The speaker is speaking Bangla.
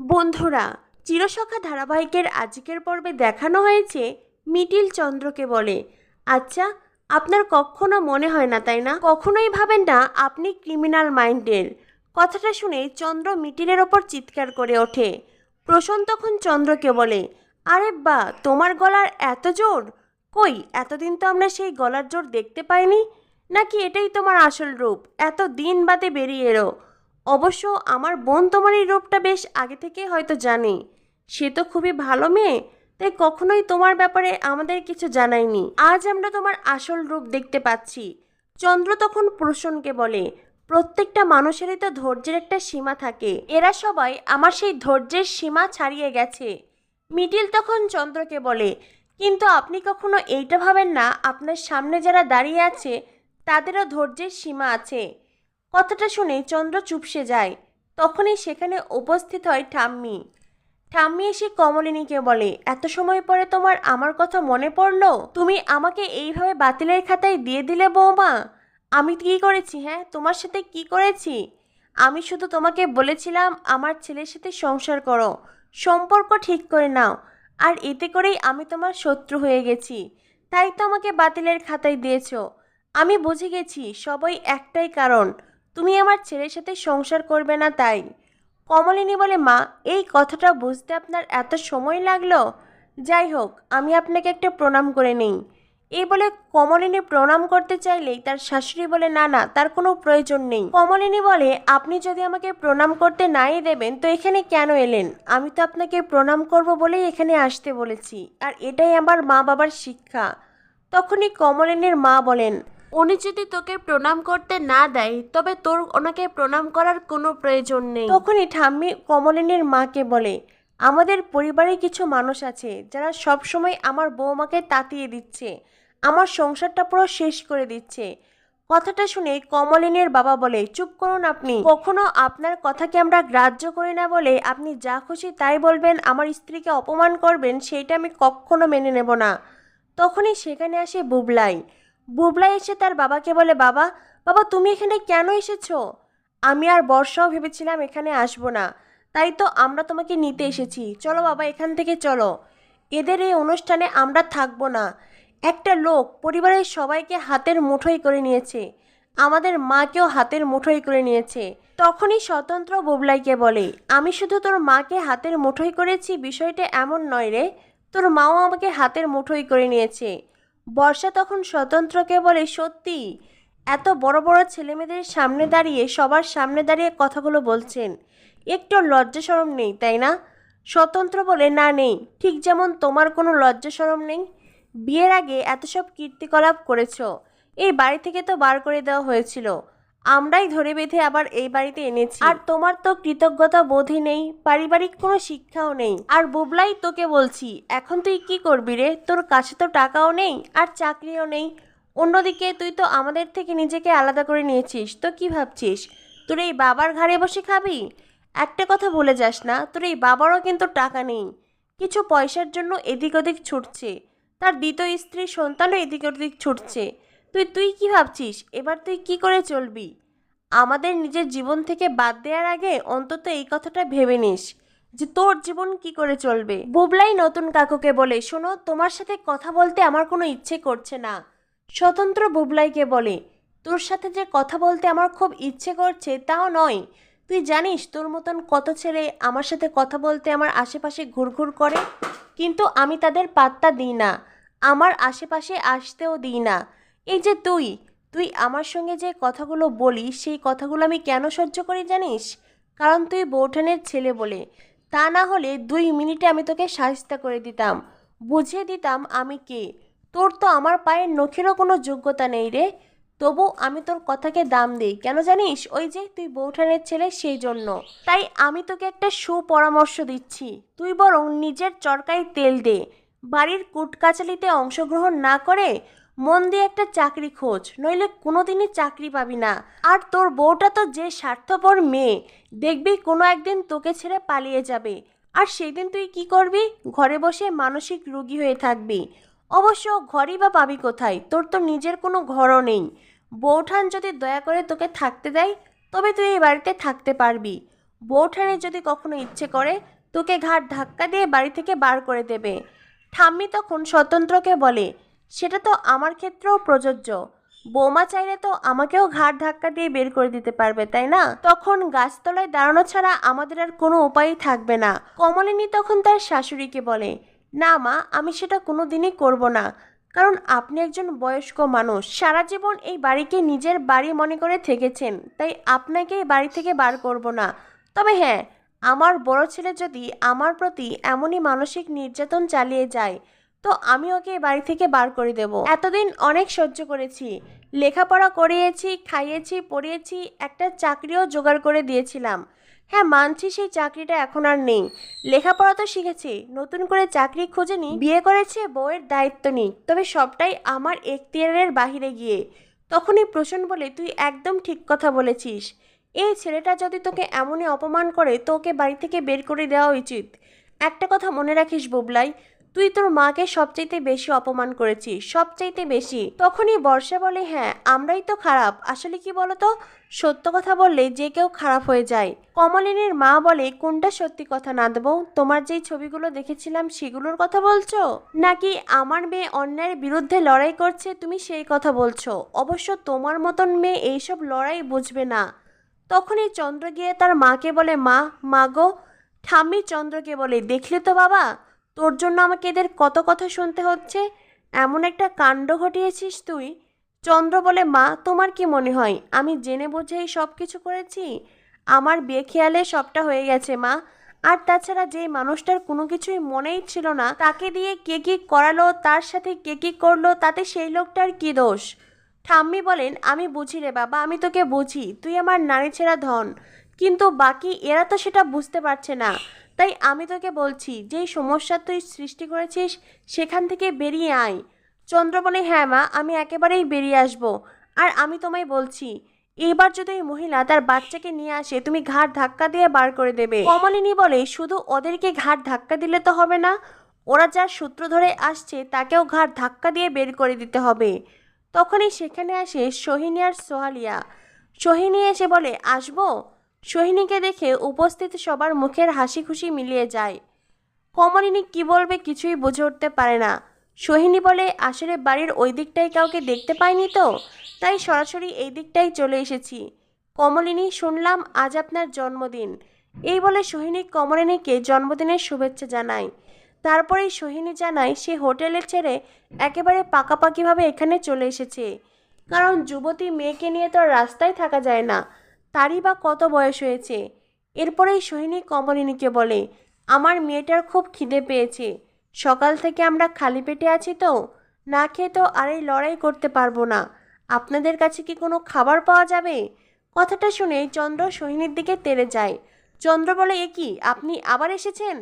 বন্ধুরা, চিরসখা ধারাবাহিকের আজকের পর্বে দেখানো হয়েছে মিটিল চন্দ্রকে বলে। আচ্ছা আপনার কখনো মনে হয় না, তাই না? কখনোই ভাবেন না, আপনি ক্রিমিনাল মাইন্ডের। কথাটা শুনে চন্দ্র মিটিলের ওপর চিৎকার করে ওঠে। প্রসন্ন তখন চন্দ্রকে বলে, আরে বা, তোমার গলার এত জোর? কই, এতদিন তো আমরা সেই গলার জোর দেখতে পাইনি? নাকি এটাই তোমার আসল রূপ? এত দিন বাদে বেরিয়ে এলো। অবশ্য আমার বোন তোমার এই রূপটা বেশ আগে থেকে হয়তো জানে। সে তো খুবই ভালো মেয়ে, তাই কখনোই তোমার ব্যাপারে আমাদের কিছু জানায়নি। আজ আমরা তোমার আসল রূপ দেখতে পাচ্ছি। চন্দ্র তখন প্রসনকে বলে, প্রত্যেকটা মানুষেরই তো ধৈর্যের একটা সীমা থাকে। এরা সবাই আমার সেই ধৈর্যের সীমা ছাড়িয়ে গেছে। মিডিল তখন চন্দ্রকে বলে, কিন্তু আপনি কখনো এইটা ভাবেন না, আপনার সামনে যারা দাঁড়িয়ে আছে, তাদেরও ধৈর্যের সীমা আছে। কথাটা শুনে চন্দ্র চুপসে যায়। তখনই সেখানে উপস্থিত হয় ঠাম্মি। ঠাম্মি এসে কমলিনীকে বলে, এত সময় পরে তোমার আমার কথা মনে পড়ল? তুমি আমাকে এইভাবে বাতিলের খাতায় দিয়ে দিলে বৌমা? আমি কি করেছি হ্যাঁ? তোমার সাথে কি করেছি? আমি শুধু তোমাকে বলেছিলাম আমার ছেলের সাথে সংসার করো। সম্পর্ক ঠিক করে নাও। আর এতে করেই আমি তোমার শত্রু হয়ে গেছি। তাই তো আমাকে বাতিলের খাতায় দিয়েছ। আমি বুঝে গেছি, সবই একটাই কারণ। তুমি আমার ছেলের সাথে সংসার করবে না তাই। কমলিনী বলে, মা, এই কথাটা বুঝতে আপনার এত সময় লাগল? যাই হোক, আমি আপনাকে একটা প্রণাম করে নিই। এই বলে কমলিনী প্রণাম করতে চাইলেই তার শাশুড়ি বলে, না না, তার কোনো প্রয়োজন নেই। কমলিনী বলে, আপনি যদি আমাকে প্রণাম করতে নাই দেবেন, তো এখানে কেন এলেন? আমি তো আপনাকে প্রণাম করব বলেই এখানে আসতে বলেছি, আর এটাই আমার মা বাবার শিক্ষা। তখনই কমলিনীর মা বলেন উনি যদি তোকে প্রণাম করতে না দেয়, তবে তোর ওনাকে প্রণাম করার কোনো প্রয়োজন নেই। তখনই ঠাম্মি কমলিনীর মাকে বলে, আমাদের পরিবারে কিছু মানুষ আছে যারা সব সময় আমার বৌমাকে তাতিয়ে দিচ্ছে, আমার সংসারটা পুরো শেষ করে দিচ্ছে। কথাটা শুনে কমলিনীর বাবা বলে, চুপ করুন আপনি। কখনো আপনার কথাকে আমরা গ্রাহ্য করি না বলে আপনি যা খুশি তাই বলবেন, আমার স্ত্রীকে অপমান করবেন, সেইটা আমি কখনো মেনে নেব না। তখনই সেখানে আসে বুবলাই। বুবলাই এসে তার বাবাকে বলে, বাবা বাবা, তুমি এখানে কেন এসেছ? আমি আর বর্ষাও ভেবেছিলাম এখানে আসব না। তাই তো আমরা তোমাকে নিতে এসেছি। চলো বাবা, এখান থেকে চলো। এদের এই অনুষ্ঠানে আমরা থাকব না। একটা লোক পরিবারের সবাইকে হাতের মুঠোই করে নিয়েছে। আমাদের মাকেও হাতের মুঠোই করে নিয়েছে। তখনই স্বতন্ত্র বুবলাইকে বলে, আমি শুধু তোর মাকে হাতের মুঠোই করেছি, বিষয়টা এমন নয় রে। তোর মাও আমাকে হাতের মুঠোই করে নিয়েছে। বর্ষা তখন স্বতন্ত্রকে বলে সত্যি। এত বড় বড় ছেলেমেয়েদের সামনে দাঁড়িয়ে, সবার সামনে দাঁড়িয়ে কথাগুলো বলছেন। একটু লজ্জা সরম নেই, তাই না? স্বতন্ত্র বলে না নেই, ঠিক যেমন তোমার কোনো লজ্জা সরম নেই। বিয়ের আগে এত সব কীর্তিকলাপ করেছ, এই বাড়ি থেকে তো বার করে দেওয়া হয়েছিল। আমরাই ধরে বেঁধে আবার এই বাড়িতে এনেছি। আর তোমার তো কৃতজ্ঞতা বোধই নেই, পারিবারিক কোনো শিক্ষাও নেই। আর বুবলাই তোকে বলছি, এখন তুই কি করবি রে? তোর কাছে তো টাকাও নেই আর চাকরিও নেই। অন্যদিকে তুই তো আমাদের থেকে নিজেকে আলাদা করে নিয়েছিস, তো কি ভাবছিস? তোর এই বাবার ঘাড়ে বসে খাবি? একটা কথা বলে যাস না, তোর এই বাবারও কিন্তু টাকা নেই। কিছু পয়সার জন্য এদিক ওদিক ছুটছে। তার দ্বিতীয় স্ত্রীর সন্তানও এদিক ওদিক ছুটছে। তুই তুই কি ভাবছিস? এবার তুই কি করে চলবি? আমাদের নিজের জীবন থেকে বাদ দেওয়ার আগে অন্তত এই কথাটা ভেবে নিস যে তোর জীবন কি করে চলবে। বুবলাই নতুন কাকুকে বলে, শোনো, তোমার সাথে কথা বলতে আমার কোনো ইচ্ছে করছে না। স্বতন্ত্র বুবলাইকে বলে, তোর সাথে যে কথা বলতে আমার খুব ইচ্ছে করছে তাও নয়। তুই জানিস, তোর মতন কত ছেলে আমার সাথে কথা বলতে আমার আশেপাশে ঘুরঘুর করে? কিন্তু আমি তাদের পাত্তা দিই না। আমার আশেপাশে আসতেও দিই না। এই যে তুই তুই আমার সঙ্গে যে কথাগুলো বলিস, সেই কথাগুলো আমি কেন সহ্য করি জানিস? কারণ তুই বৌঠানের ছেলে বলে। তা না হলে দুই মিনিটে আমি তোকে সাহিস্তা করে দিতাম। বুঝিয়ে দিতাম আমি কে। তোর তো আমার পায়ের নখেরও কোনো যোগ্যতা নেই রে। তবু আমি তোর কথাকে দাম দিই, কেন জানিস? ওই যে তুই বৌঠানের ছেলে, সেই জন্য। তাই আমি তোকে একটা সুপরামর্শ দিচ্ছি। তুই বরং নিজের চরকায় তেল দে। বাড়ির কুটকাচালিতে অংশগ্রহণ না করে মন দিয়ে একটা চাকরি খোঁজ, নইলে কোনোদিনই চাকরি পাবি না। আর তোর বউটা তো যে স্বার্থপর মেয়ে, দেখবি কোনো একদিন তোকে ছেড়ে পালিয়ে যাবে। আর সেদিন তুই কি করবি? ঘরে বসে মানসিক রুগী হয়ে থাকবি। অবশ্য ঘরই বা পাবি কোথায়? তোর তো নিজের কোনো ঘরও নেই। বৌঠান যদি দয়া করে তোকে থাকতে দেয়, তবে তুই এই বাড়িতে থাকতে পারবি। বউঠানে যদি কখনো ইচ্ছে করে, তোকে ঘাট ধাক্কা দিয়ে বাড়ি থেকে বার করে দেবে। ঠাম্মি তখন স্বতন্ত্রকে বলে সেটা তো আমার ক্ষেত্রেও প্রযোজ্য। বৌমা চাইলে তো আমাকেও ঘাট ধাক্কা দিয়ে বের করে দিতে পারবে, তাই না? তখন গাছতলায় দাঁড়ানো ছাড়া আমাদের আর কোনো উপায়ই থাকবে না। কমলিনী তখন তার শাশুড়িকে বলে, না মা, আমি সেটা কোনো দিনই করব না। কারণ আপনি একজন বয়স্ক মানুষ। সারা জীবন এই বাড়িকে নিজের বাড়ি মনে করে থেকেছেন, তাই আপনাকে এই বাড়ি থেকে বার করব না। তবে হ্যাঁ আমার বড় ছেলে যদি আমার প্রতি এমনই মানসিক নির্যাতন চালিয়ে যায় তো আমি ওকে বাড়ি থেকে বার করে দেব। এতদিন অনেক সহ্য করেছি। লেখাপড়া করিয়েছি, খাইয়েছি, পড়িয়েছি, একটা চাকরিও জোগাড় করে দিয়েছিলাম। হ্যাঁ মানছি সেই চাকরিটা এখন আর নেই। লেখাপড়া তো শিখেছি, নতুন করে চাকরি খুঁজে নি। বিয়ে করেছে, বউয়ের দায়িত্ব নিই। তবে সবটাই আমার এখতিয়ারের বাহিরে গিয়ে। তখনই প্রসন্ন বলে, তুই একদম ঠিক কথা বলেছিস। এই ছেলেটা যদি তোকে এমনই অপমান করে তো ওকে বাড়ি থেকে বের করে দেওয়া উচিত। একটা কথা মনে রাখিস বুবলাই তুই তোর মাকে সবচাইতে বেশি অপমান করেছিস, সবচাইতে বেশি। তখনই বর্ষা বলে হ্যাঁ আমরাই তো খারাপ। আসলে কি বলতো? সত্য কথা বললে যে কেউ খারাপ হয়ে যায়। কমলিনীর মা বলে, কোনটা সত্যি কথা না দেবো তোমার যেই ছবিগুলো দেখেছিলাম, সেগুলোর কথা বলছো? নাকি আমার মেয়ে অন্যায়ের বিরুদ্ধে লড়াই করছে, তুমি সেই কথা বলছো? অবশ্য তোমার মতন মেয়ে এইসব লড়াই বুঝবে না। তখনই চন্দ্র গিয়ে তার মাকে বলে, মা মা গো, ঠাম্মি চন্দ্রকে বলে, দেখলে তো বাবা? তোর জন্য আমাকে এদের কত কথা শুনতে হচ্ছে? এমন একটা কাণ্ড ঘটিয়েছিস তুই। চন্দ্র বলে, মা, তোমার কি মনে হয়? আমি জেনে বুঝেই সব কিছু করেছি? আমার বেখেয়ালে সবটা হয়ে গেছে, মা। আর তাছাড়া যে মানুষটার কোনো কিছুই মনেই ছিল না, তাকে দিয়ে কে কী করালো, তার সাথে কে কী করল, তাতে সেই লোকটার কি দোষ? ঠাম্মি বলেন, আমি বুঝি রে বাবা, আমি তোকে বুঝি। তুই আমার নারী ছেঁড়া ধন। কিন্তু বাকি এরা তো সেটা বুঝতে পারছে না। তাই আমি তোকে বলছি, যেই সমস্যা তুই সৃষ্টি করেছিস সেখান থেকে বেরিয়ে আয়। চন্দ্র বলে হ্যাঁ মা, আমি একেবারেই বেরিয়ে আসব। আর আমি তোমায় বলছি, এবার যদি ওই মহিলা তার বাচ্চাকে নিয়ে আসে, তুমি ঘাট ধাক্কা দিয়ে বার করে দেবে। কমলিনী বলে, শুধু ওদেরকে ঘাট ধাক্কা দিলে তো হবে না, ওরা যার সূত্র ধরে আসছে তাকেও ঘাট ধাক্কা দিয়ে বের করে দিতে হবে। তখনই সেখানে আসে সোহিনী আর সোহালিয়া। সোহিনী এসে বলে, আসব? সোহিনীকে দেখে উপস্থিত সবার মুখের হাসি খুশি মিলিয়ে যায়। কমলিনী কি বলবে কিছুই বুঝে উঠতে পারে না। সোহিনী বলে, আসলে বাড়ির ওই দিকটাই কাউকে দেখতে পাইনি তো, তাই সরাসরি এই দিকটাই চলে এসেছি। কমলিনী, শুনলাম আজ আপনার জন্মদিন। এই বলে সোহিনী কমলিনীকে জন্মদিনের শুভেচ্ছা জানায়। তারপরেই সোহিনী জানায়, সে হোটেলে ছেড়ে একেবারে পাকাপাকিভাবে এখানে চলে এসেছে। কারণ যুবতী মেয়েকে নিয়ে তো রাস্তায় থাকা যায় না। তারই বা কত বয়স হয়েছে? এরপরেই সোহিনী কমলিনীকে বলে, আমার মেয়েটার খুব খিদে পেয়েছে। সকাল থেকে আমরা খালি পেটে আছি তো। না খেয়ে তো আর এই লড়াই করতে পারব না। আপনাদের কাছে কি কোনো খাবার পাওয়া যাবে? কথাটা শুনে চন্দ্র সোহিনীর দিকে তেড়ে যায়। চন্দ্র বলে, এ কি, আপনি আবার এসেছেন?